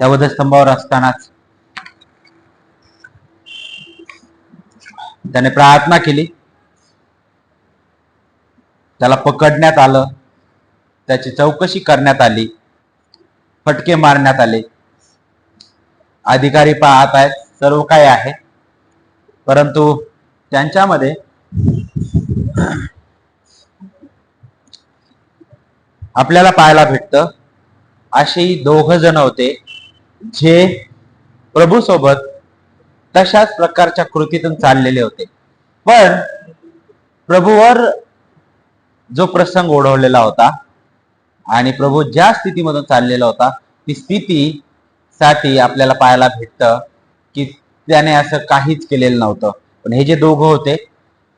त्या वधस्तंभावर असतानाच. त्याने प्रार्थना केली. त्याला पकडण्यात आलं. त्याची चौकशी करण्यात आली. फटके मारण्यात आले. अधिकारी पाहत आहेत सर्व काही आहे. परंतु त्यांच्यामध्ये आपल्याला पाहायला भेटतं असे दोघ जण होते. जे प्रभू सोबत तशाच प्रकारच्या कृतीतून चाललेले होते. पण प्रभूवर जो प्रसंग ओढवलेला होता आणि प्रभू ज्या स्थितीमधून चाललेला होता ती स्थिती साठी आपल्याला पाहायला भेटतं की त्याने असं काहीच केलेलं नव्हतं. पण हे जे दोघं होते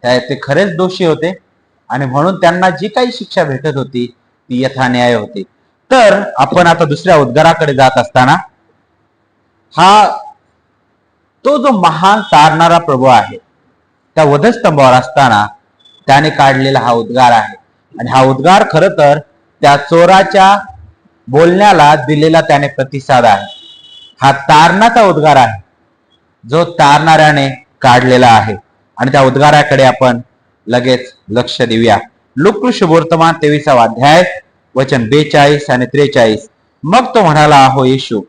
ते खरेच दोषी होते आणि म्हणून त्यांना जी काही शिक्षा भेटत होती ती यथा न्याय होती. तर आपण आता दुसऱ्या उद्गाराकडे जात असताना हा तो जो महान तारणारा प्रभू आहे त्या वधस्तंभावर असताना त्याने काढलेला हा उद्गार आहे. आणि हा उद्गार खर तर त्या चोराच्या बोलण्याला दिलेला त्याने प्रतिसाद आहे. हा तारणाचा उद्गार आहे जो तारणाऱ्याने काढलेला आहे. आणि त्या उद्गाराकडे आपण लगेच लक्ष देऊया. लुकृष वर्तमान तेविसावा अध्याय वचन बेचाळीस आणि त्रेचाळीस. मग तो म्हणाला आहो येशू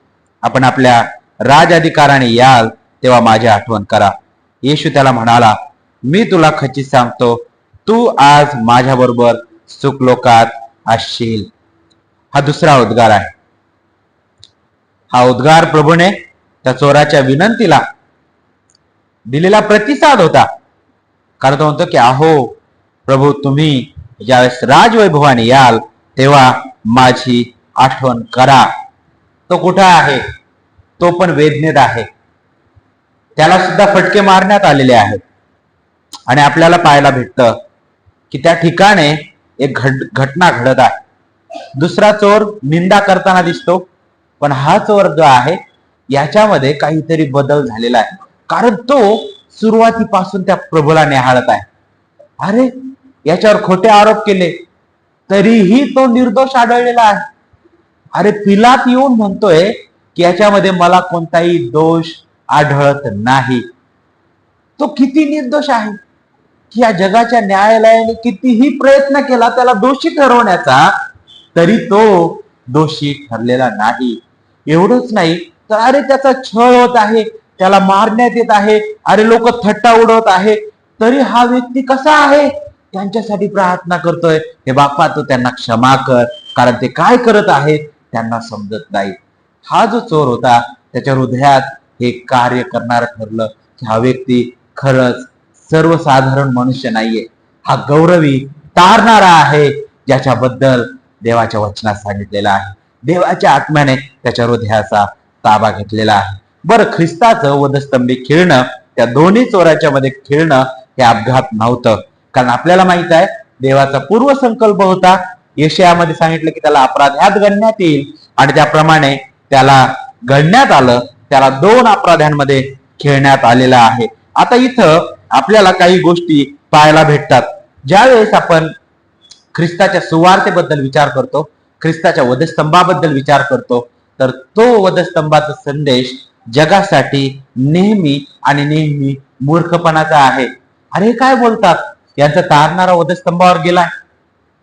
आपण आपल्या राज अधिकाराने याल तेव्हा माझी आठवण करा. येशू त्याला म्हणाला मी तुला खचित सांगतो तू आज माझ्याबरोबर सुखलोकात असशील. हा दुसरा उद्गार आहे. हा उद्गार प्रभूने त्या चोराच्या विनंतीला दिलेला प्रतिसाद होता. कारण तो म्हणतो की अहो प्रभू तुम्ही ज्यावेळेस राजवैभवाने याल तेव्हा माझी आठवण करा. तो कुठं आहे? तो पण वेदनेत आहे. त्याला सुद्धा फटके मारण्यात आलेले आहेत. आणि आपल्याला पाहायला भेटतं की त्या ठिकाणी एक घट घटना घडत आहे. दुसरा चोर निंदा करताना दिसतो पण हा चोर जो आहे याच्यामध्ये काहीतरी बदल झालेला आहे. कारण तो सुरुवातीपासून त्या प्रभूला निहाळत आहे. अरे याच्यावर खोटे आरोप केले तरीही तो निर्दोष आढळलेला आहे. अरे पिलात येऊन म्हणतोय की याच्यामध्ये मला कोणताही दोष आढळत नाही. तो किती निर्दोष आहे? की या जगाच्या न्यायालयाने कितीही प्रयत्न केला त्याला दोषी ठरवण्याचा तरी तो दोषी ठरलेला नाही. एवढंच नाही तर अरे त्याचा छळ होत आहे त्याला मारण्यात येत आहे अरे लोक थट्टा उडवत आहे तरी हा व्यक्ती कसा आहे? त्यांच्यासाठी प्रार्थना करतोय हे बाप्पा तू त्यांना क्षमा कर कारण ते काय करत आहेत त्यांना समजत नाही. हा जो चोर होता त्याच्या हृदयात हे कार्य करणार ठरलं की हा व्यक्ती खरंच सर्वसाधारण मनुष्य नाहीये. हा गौरवी तारणारा आहे ज्याच्याबद्दल देवाच्या वचनात सांगितलेलं आहे. देवाच्या आत्म्याने त्याच्या हृदयाचा ताबा घेतलेला आहे. बरं ख्रिस्ताचं वधस्तंभी खेळणं त्या दोन्ही चोराच्या मध्ये खेळणं हे अपघात नव्हतं. कारण आपल्याला माहीत आहे देवाचा पूर्व संकल्प होता. यशयामध्ये सांगितलं की त्याला अपराध ह्यात गणण्यात येईल. आणि त्याप्रमाणे त्याला घडण्यात आलं त्याला दोन अपराध्यांमध्ये खेळण्यात आलेला आहे. आता इथं आपल्याला काही गोष्टी पाहायला भेटतात. ज्यावेळेस आपण ख्रिस्ताच्या सुवार्थेबद्दल विचार करतो ख्रिस्ताच्या वधस्तंभाबद्दल विचार करतो तर तो वधस्तंभाचा संदेश जगासाठी नेहमी आणि नेहमी मूर्खपणाचा आहे. अरे काय बोलतात? यांचा तारणारा वधस्तंभावर गेलाय.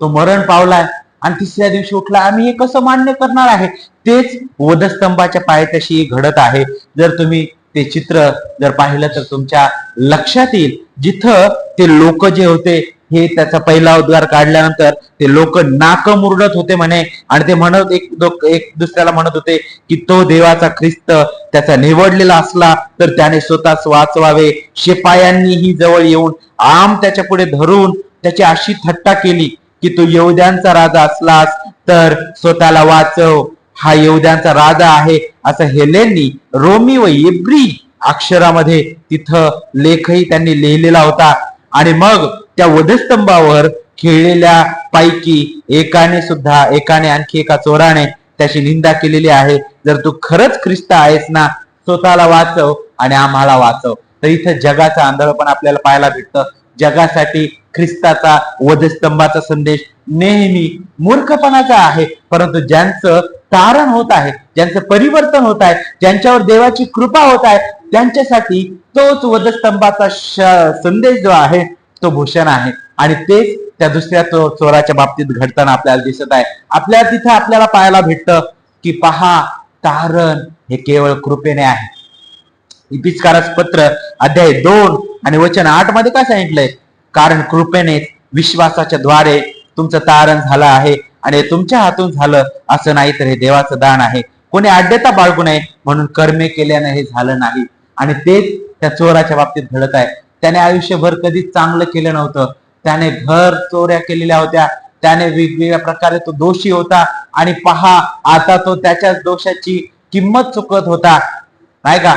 तो मरण पावलाय. आणि तिसऱ्या दिवशी उठला. आम्ही हे कसं मान्य करणार आहे? तेच वधस्तंभाच्या पायथ्याशी घडत आहे. जर तुम्ही ते चित्र जर पाहिलं तर तुमच्या लक्षात येईल. जिथं ते लोक जे होते हे त्याचा पहिला उद्गार काढल्यानंतर ते लोक नाक मुरडत होते म्हणे. आणि ते म्हणत एक एक दुसऱ्याला म्हणत होते की तो देवाचा ख्रिस्त त्याचा निवडलेला असला तर त्याने स्वतःच वाचवावे. शिपायांनीही जवळ येऊन आम त्याच्या पुढे धरून त्याची अशी थट्टा केली. की तू येऊद्यांचा राजा असलास तर स्वतःला वाचव. हा येऊद्यांचा राजा आहे असं हेलेंनी रोमी व इब्री अक्षरामध्ये तिथं लेखही त्यांनी लिहिलेला होता. आणि मग त्या वधस्तंभावर खेळलेल्या पैकी एकाने सुद्धा एकाने आणखी एका चोराने त्याची निंदा केलेली आहे. जर तू खरंच ख्रिस्त आहेस ना स्वतःला वाचव आणि आम्हाला वाचव. तर इथं जगाचा आंधळ पण आपल्याला पाहायला भेटतं. जगासाठी ख्रिस्ताचा वधस्तंभाचा संदेश नेहमी मूर्खपणाचा आहे. परंतु ज्यांचं तारण होत आहे ज्यांचं परिवर्तन होत आहे ज्यांच्यावर देवाची कृपा होत आहे त्यांच्यासाठी तोच वधस्तंभाचा श- संदेश जो आहे तो भूषण आहे. आणि तेच त्या दुसऱ्या तो चोराच्या बाबतीत घडताना आपल्याला दिसत आहे. आपल्याला तिथे आपल्याला पाहायला भेटतं की पहा तारण हे केवळ कृपेने आहे. इपिस्कारस पत्र अध्याय दोन आणि वचन आठमध्ये काय सांगितलंय? कारण कृपेने विश्वासाच्या द्वारे तुमचं तारण झालं आहे आणि तुमच्या हातून झालं असं नाही तर हे देवाचं दान आहे. कोणी आड्यता बाळगू नये म्हणून कर्मे केल्याने हे झालं नाही. आणि तेच त्या चोराच्या बाबतीत घडत आहे. त्याने आयुष्यभर कधीच चांगलं केलं नव्हतं. त्याने घर चोऱ्या केलेल्या होत्या. त्याने वेगवेगळ्या प्रकारे तो दोषी होता. आणि पहा आता तो त्याच्याच दोषाची किंमत चुकत होता. नाही का?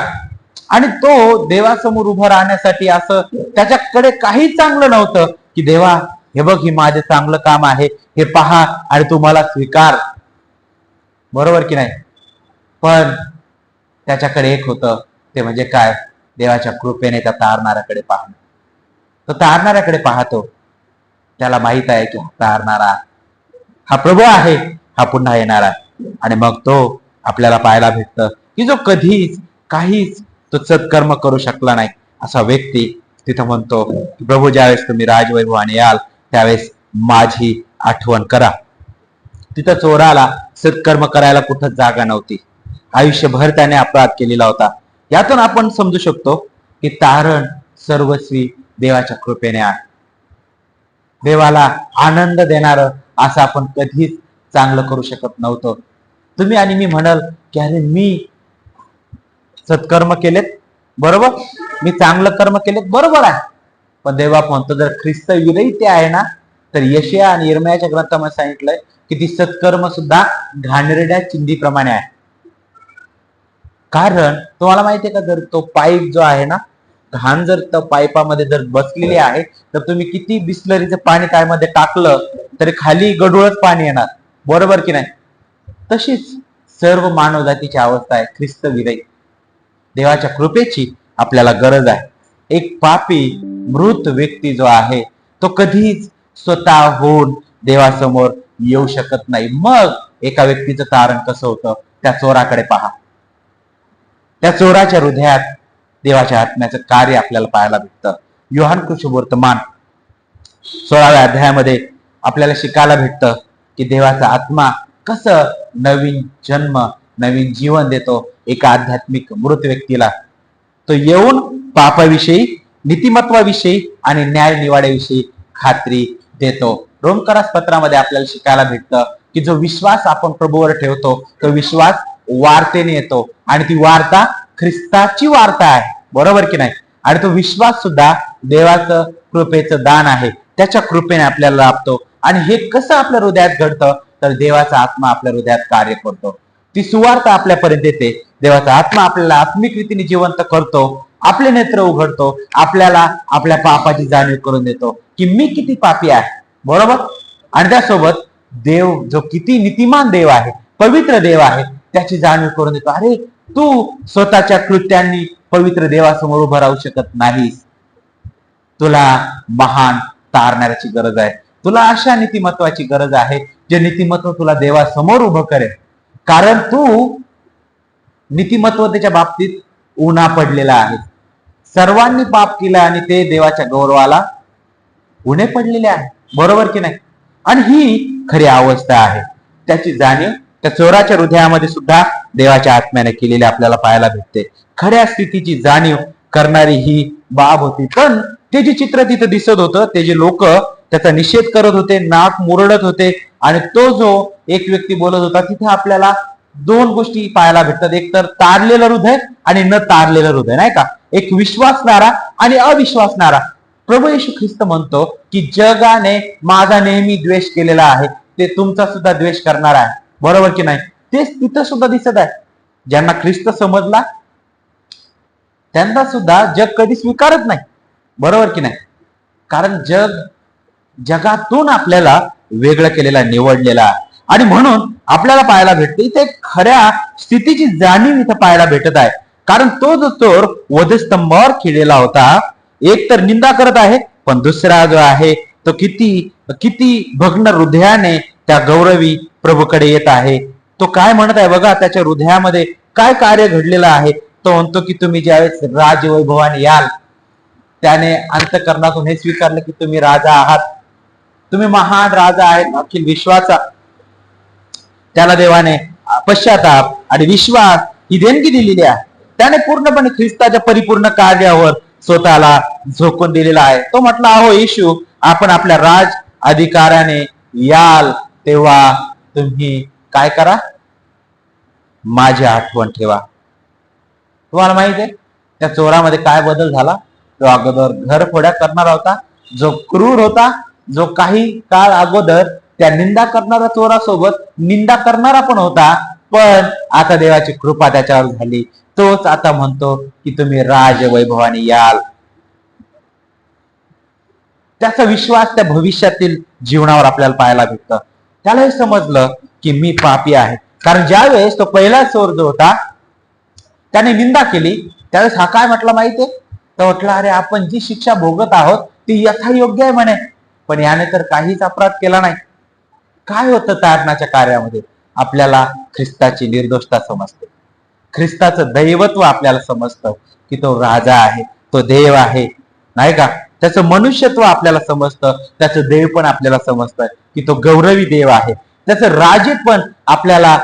आणि तो देवासमोर उभं राहण्यासाठी असं त्याच्याकडे काही चांगलं नव्हतं की देवा हे बघ हे माझं चांगलं काम आहे. हे पहा आणि तुम्हाला स्वीकार. बरोबर की नाही? पण त्याच्याकडे एक होतं. ते म्हणजे काय? देवाच्या कृपेने त्या तारणाऱ्याकडे पाहणं. तो तारणाऱ्याकडे पाहतो. त्याला माहीत आहे की हा तारणारा हा प्रभू आहे हा पुन्हा येणारा आणि मग तो आपल्याला पाहायला भेटतं की जो कधीच काहीच तो सत्कर्म करू शकला नाही असा व्यक्ती तिथं म्हणतो प्रभू ज्यावेळेस तुम्ही राजवैभवाने याल त्यावेळेस माझी आठवण करा. तिथं चोराला सत्कर्म करायला कुठं जागा नव्हती. आयुष्यभर त्याने अपराध केलेला होता. यातून आपण समजू शकतो की तारण सर्वस्वी देवाच्या कृपेने आहे. देवाला आनंद देणार असं आपण कधीच चांगलं करू शकत नव्हतं. तुम्ही आणि मी म्हणाल की अरे मी सत्कर्म केलेत बरोबर? मी चांगलं कर्म केलेत बरोबर आहे. पण देवा म्हणतो जर ख्रिस्त विरही ते आहे ना तर यशया आणि इरमयाच्या ग्रंथामध्ये सांगितलंय की ती सत्कर्म सुद्धा घाणेरड्या चिंधीप्रमाणे आहे. कारण तुम्हाला माहितीये का जर तो पाईप जो आहे ना घाण जर त्या पाईपामध्ये जर बसलेली आहे तर तुम्ही किती बिस्लरीचं पाणी त्यामध्ये टाकलं तरी खाली गडूळच पाणी येणार. बरोबर की नाही? तशीच सर्व मानव जातीची अवस्था आहे ख्रिस्त विरहित. देवाच्या कृपेची आपल्याला गरज आहे. एक पापी मृत व्यक्ती जो आहे तो कधीच स्वतः होऊन देवासमोर येऊ शकत नाही. मग एका व्यक्तीचं तारण कसं होतं? त्या चोराकडे पहा. त्या चोराच्या हृदयात देवाच्या आत्म्याचं कार्य आपल्याला पाहायला भेटतं. युहान कृष्ण वर्तमान सोळाव्या अध्यायामध्ये आपल्याला शिकायला भेटतं की देवाचा आत्मा कसं नवीन जन्म नवीन जीवन देतो एका आध्यात्मिक मृत व्यक्तीला. तो येऊन पापाविषयी नीतिमत्वाविषयी आणि न्याय निवाड्याविषयी खात्री देतो. रोमकरास पत्रामध्ये आपल्याला शिकायला भेटतं की जो विश्वास आपण प्रभूवर ठेवतो तो विश्वास वार्तेने येतो आणि ती वार्ता ख्रिस्ताची वार्ता आहे. बरोबर की नाही? आणि तो विश्वास सुद्धा देवाचं कृपेचं दान आहे. त्याच्या कृपेने आपल्याला लाभतो. आणि हे कसं आपल्या हृदयात घडतं? तर देवाचा आत्मा आपल्या हृदयात कार्य करतो. ती सुवार्थ आपल्यापर्यंत येते. देवाचा आत्मा आपल्याला आत्मिक रीतीने जिवंत करतो आपले नेत्र उघडतो आपल्याला आपल्या पापाची जाणीव करून देतो. की मी किती पापी आहे बरोबर? आणि त्यासोबत देव जो किती नीतिमान देव आहे पवित्र देव आहे त्याची जाणीव करून देतो. अरे तू स्वतःच्या कृत्यांनी पवित्र देवासमोर उभं राहू शकत नाहीस. तुला महान तारणाऱ्याची गरज आहे. तुला अशा नीतिमत्वाची गरज आहे जे नीतिमत्व तुला देवासमोर उभं करेल. कारण तू नीतिमत्वतेच्या बाबतीत उन्हा पडलेला आहे. सर्वांनी पाप केलं आणि ते देवाच्या गौरवाला उणे पडलेले आहे. बरोबर की नाही? आणि ही खरी अवस्था आहे. त्याची जाणीव त्या चोराच्या हृदयामध्ये सुद्धा देवाच्या आत्म्याने केलेली आपल्याला पाहायला भेटते. खऱ्या स्थितीची जाणीव करणारी ही बाब होती. पण ते जे चित्र तिथं दिसत होतं ते जे लोक त्याचा निषेध करत होते नाक मुरडत होते आणि तो जो एक व्यक्ती बोलत होता तिथे आपल्याला दोन गोष्टी पाहायला भेटतात. एक तर तारलेलं हृदय आणि न तारलेलं हृदय नाही का? एक विश्वासणारा आणि अविश्वासणारा प्रभू येशू ख्रिस्त म्हणतो की जगाने माझा नेहमी द्वेष केलेला आहे ते तुमचा सुद्धा द्वेष करणार आहे. बरोबर की नाही? तेच तिथं सुद्धा दिसत आहे. ज्यांना ख्रिस्त समजला त्यांना सुद्धा जग कधी स्वीकारत नाही. बरोबर की नाही? कारण जग जगातून आपल्याला वेगळं केलेला निवडलेला आणि म्हणून आपल्याला पाहायला भेटते इथे खऱ्या स्थितीची जाणीव इथं पाहायला भेटत आहे. कारण तो जो चोर वधस्तंभावर खेळलेला होता एक तर निंदा करत आहे पण दुसरा जो आहे तो किती किती भग्न हृदयाने त्या गौरवी प्रभूकडे येत आहे. तो काय म्हणत आहे बघा त्याच्या हृदयामध्ये काय कार्य घडलेलं आहे? तो म्हणतो की तुम्ही ज्यावेळेस राजवैभवाने याल त्याने अंतकरणातून हे स्वीकारलं की तुम्ही राजा आहात. तुम्ही महान राजा आहेत अखिल विश्वाचा. त्याला देवाने पश्चाताप आणि विश्वास ही देणगी दिलेली आहे. त्याने पूर्णपणे ख्रिस्ताच्या परिपूर्ण कार्यावर स्वतःला झोकून दिलेला आहे. तो म्हटला अहो येशू आपण आपल्या राज अधिकाराने याल तेव्हा तुम्ही काय करा? माझी आठवण ठेवा. तुम्हाला माहीत आहे त्या चोरामध्ये काय बदल झाला? तो अगोदर घर फोड्या करणारा होता जो क्रूर होता जो काही काळ अगोदर त्या निंदा करणाऱ्या चोरासोबत निंदा करणारा पण होता पण आता देवाची कृपा त्याच्यावर झाली. तोच आता म्हणतो की तुम्ही राज वैभवाने याल. त्याचा विश्वास त्या भविष्यातील जीवनावर आपल्याला पाहायला भेटतं. त्याला हे समजलं की मी पापी आहे. कारण ज्या वेळेस तो पहिला चोर जो होता त्याने निंदा केली. त्यावेळेस हा काय म्हटलं माहितीये? तर म्हटलं अरे आपण जी शिक्षा भोगत आहोत ती यथायोग्य आहे म्हणे. पण याने तर काहीच अपराध केला नाही. काय होतं तारणाच्या कार्यामध्ये? आपल्याला ख्रिस्ताची निर्दोषता समजते. ख्रिस्ताचं दैवत्व आपल्याला समजतं की तो राजा आहे तो देव आहे नाही का? त्याचं मनुष्यत्व आपल्याला समजतं त्याचं देव पण आपल्याला समजतं की तो गौरवी देव आहे. त्याचं राजे पण आपल्याला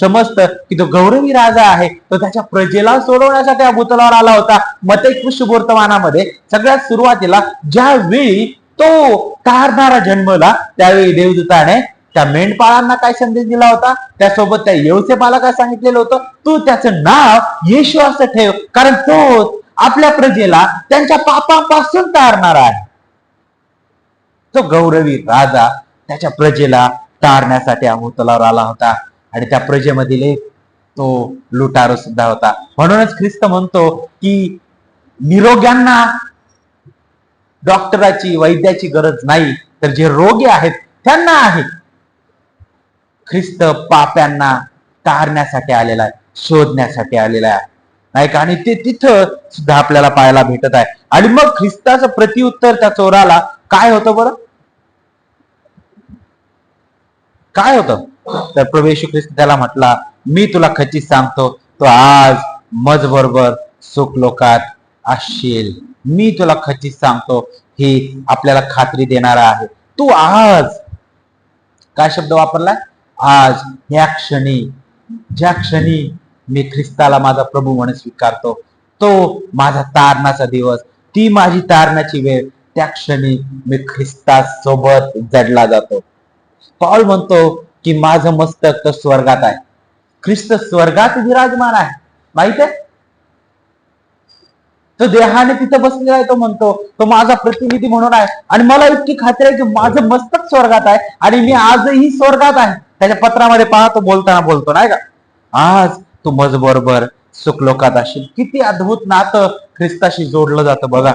समजतं की तो गौरवी राजा आहे. तो त्याच्या प्रजेला सोडवण्यासाठी या भूतलावर आला होता. मत वर्तमानामध्ये सगळ्यात सुरुवातीला ज्यावेळी तो तारणारा जन्मला त्यावेळी देवदूताने त्या मेंढपाळांना काय संदेश दिला होता? त्यासोबत त्या येवसेपाला काय सांगितलेलं होतं? तू त्याचं नाव येशू असं ठेव कारण तो आपल्या प्रजेला त्यांच्या पापापासून तारणार आहे. तो गौरवी राजा त्याच्या प्रजेला तारण्यासाठी अमृतलावर आला होता आणि त्या प्रजेमधील एक तो लुटारो सुद्धा होता. म्हणूनच ख्रिस्त म्हणतो की निरोग्यांना डॉक्टराची वैद्याची गरज नाही. तर जे रोगी आहेत त्यांना आहे. ख्रिस्त पाप्यांना तारण्यासाठी आलेला आहे शोधण्यासाठी आलेला आहे. नाही का? आणि ते तिथं सुद्धा आपल्याला पाहायला भेटत आहे. आणि मग ख्रिस्ताचं प्रतिउत्तर त्या चोराला काय होतं बरं? काय होतं? तर प्रवेशू ख्रिस्त त्याला म्हटला मी तुला खचित सांगतो तो आज मज बरोबर सुख लोकात असशील मी तुला खचित सांगतो ही आपल्याला खात्री देणारा आहे. तू आज काय शब्द वापरलाय? आज या क्षणी ज्या क्षणी मी ख्रिस्ताला माझा प्रभू म्हणून स्वीकारतो तो माझा तारणाचा दिवस ती माझी तारणाची वेळ त्या क्षणी मी ख्रिस्तासोबत जडला जातो. पॉल म्हणतो की माझं मस्तक तर स्वर्गात आहे. ख्रिस्त स्वर्गात विराजमान आहे. माहीत आहे? तो देहाने तिथं बसलेला आहे तो म्हणतो तो माझा प्रतिनिधी म्हणून आहे. आणि मला इतकी खात्री आहे की माझं मस्तक स्वर्गात आहे आणि मी आजही स्वर्गात आहे. त्याच्या पत्रामध्ये पहा तो बोलताना बोलतो नाही का? आज तू मज बरोबर सुख असशील किती अद्भुत नातं ख्रिस्ताशी जोडलं जातं बघा.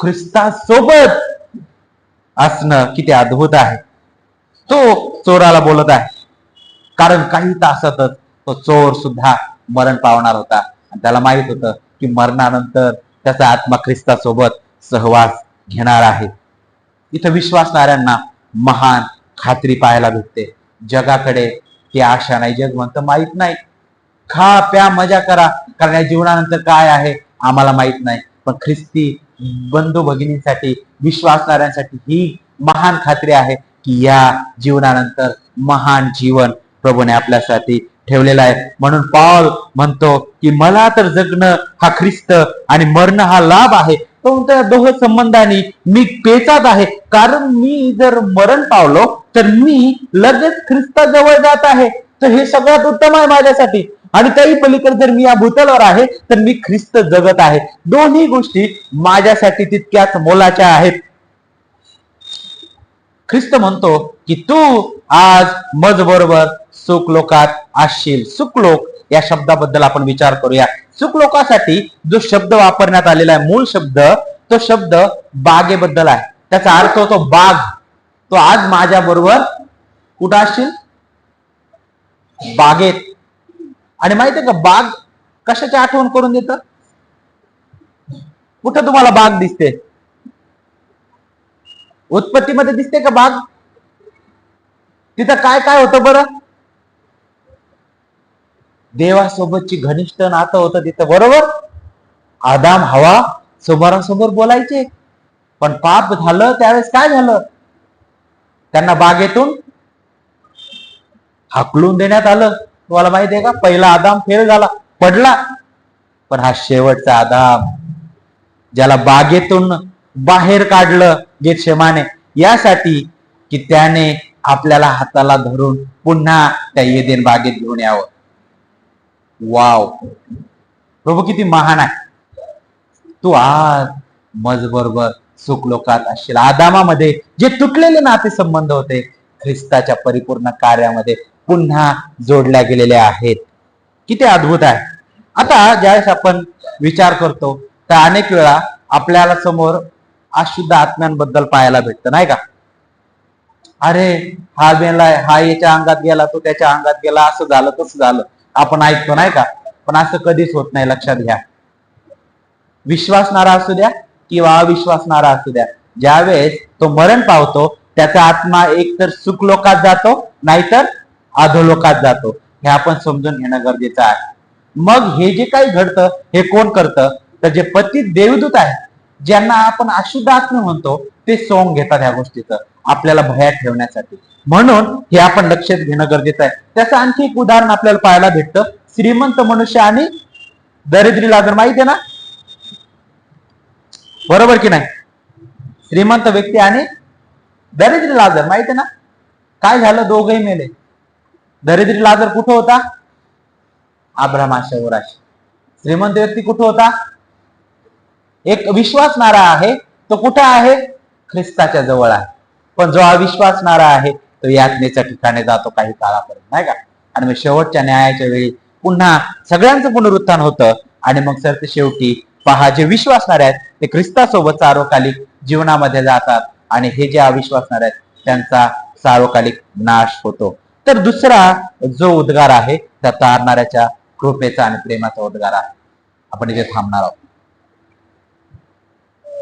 ख्रिस्तासोबत असणं किती अद्भुत आहे. तो चोराला बोलत आहे. कारण काही तासातच तो चोर सुद्धा मरण पावणार होता. आणि त्याला माहीत होतं की मरणानंतर त्याचा आत्मा ख्रिस्तासोबत सहवास घेणार आहे. इथं विश्वासणाऱ्यांना महान खात्री पाहायला भेटते. जगाकडे ती आशा नाही जग म्हणतं माहीत नाही. खा प्या मजा करा. कारण या जीवनानंतर काय आहे आम्हाला माहीत नाही. पण ख्रिस्ती बंधू भगिनींसाठी विश्वासणाऱ्यांसाठी ही महान खात्री आहे की या जीवनानंतर महान जीवन प्रभूने आपल्यासाठी ठेवलेला आहे. म्हणून पॉल म्हणतो की मला तर जगणं हा ख्रिस्त आणि मरणं हा लाभ आहे. तो दोह संबंधाने मी पेचात आहे. कारण मी जर मरण पावलो तर मी लगेच ख्रिस्ताजवळ जात आहे. तर हे सगळ्यात उत्तम आहे माझ्यासाठी. आणि त्याही पलीकडे जर मी या भूतलावर आहे तर मी ख्रिस्त जगत आहे. दोन्ही गोष्टी माझ्यासाठी तितक्याच मोलाच्या आहेत. ख्रिस्त म्हणतो की तू आज मज बरोबर सुख लोकात असशील. सुख लोक या शब्दाबद्दल आपण विचार करूया. सुखलोकासाठी जो शब्द वापरण्यात आलेला आहे मूळ शब्द तो शब्द बागेबद्दल आहे. त्याचा अर्थ होतो बाग. तो आज माझ्या बरोबर कुठं असशील? बागेत. आणि माहितीये का बाग कशाची आठवण करून देत? कुठं तुम्हाला बाग दिसते? उत्पत्तीमध्ये दिसते का बाग? तिथं काय काय होतं बरं? देवासोबतची घनिष्ठ नातं होतं तिथं बरोबर? आदाम हवा समोरासमोर बोलायचे. पण पाप झालं त्यावेळेस काय झालं? त्यांना बागेतून हाकलून देण्यात आलं. तुम्हाला माहिती आहे का? पहिला आदाम फेल झाला पडला. पण हा शेवटचा आदाम ज्याला बागेतून बाहेर काढलं गेटशेमाने यासाठी की त्याने आपल्याला हाताला धरून पुन्हा त्या येदेन बागेत घेऊन यावं. वाव. प्रभू किती महान आहे. तू आज मज बरोबर सुख लोकात असशील. आदामामध्ये जे तुटलेले नाते संबंध होते ख्रिस्ताच्या परिपूर्ण कार्यामध्ये पुन्हा जोडल्या गेलेल्या आहेत. किती अद्भुत आहे. आता ज्यावेळेस आपण विचार करतो तर अनेक वेळा आपल्याला समोर अशुद्ध आत्म्यांबद्दल पाहायला भेटतं नाही का? अरे हा गेला हा याच्या अंगात गेला तो त्याच्या अंगात गेला असं झालं तसं झालं. आपण ऐकतो नाही का? पण असं कधीच होत नाही लक्षात घ्या. विश्वासणारा असू द्या किंवा अविश्वासणारा असू द्या. ज्यावेळेस तो मरण पावतो त्याचा आत्मा एकतर सुखलोकात जातो नाहीतर अधोलोकात जातो. हे आपण समजून घेणं गरजेचं आहे. मग हे जे काही घडतं हे कोण करतं? तर जे पतित देवदूत आहे ज्यांना आपण अशुद्ध म्हणतो ते सोंग घेतात ह्या गोष्टीचं आपल्याला भयात ठेवण्यासाठी. म्हणून हे आपण लक्षात घेणं गरजेचं आहे. त्याचं आणखी एक उदाहरण आपल्याला पाहायला भेटतं. श्रीमंत मनुष्य आणि दरिद्री लाजर माहिती आहे ना? बरोबर की नाही? श्रीमंत व्यक्ती आणि दरिद्री लाजर माहिती आहे ना? काय झालं? दोघही मेले. दरिद्री लाजर कुठं होता? आभ्रमाशय श्रीमंत व्यक्ती कुठं होता? एक विश्वासणारा आहे तो कुठं आहे? ख्रिस्ताच्या जवळ आहे. पण जो अविश्वासणारा आहे तो यातनेच्या ठिकाणी जातो काही काळापर्यंत नाही का? आणि मग शेवटच्या न्यायाच्या वेळी पुन्हा सगळ्यांचं पुनरुत्थान होतं आणि मग सर ते शेवटी पहा जे विश्वासणारे आहेत ते ख्रिस्तासोबत सार्वकालिक जीवनामध्ये जातात आणि हे जे अविश्वासणारे आहेत त्यांचा सार्वकालिक नाश होतो. तर दुसरा जो उद्गार आहे त्या तारणाऱ्याच्या कृपेचा आणि प्रेमाचा उद्गार आहे. आपण इथे थांबणार आहोत.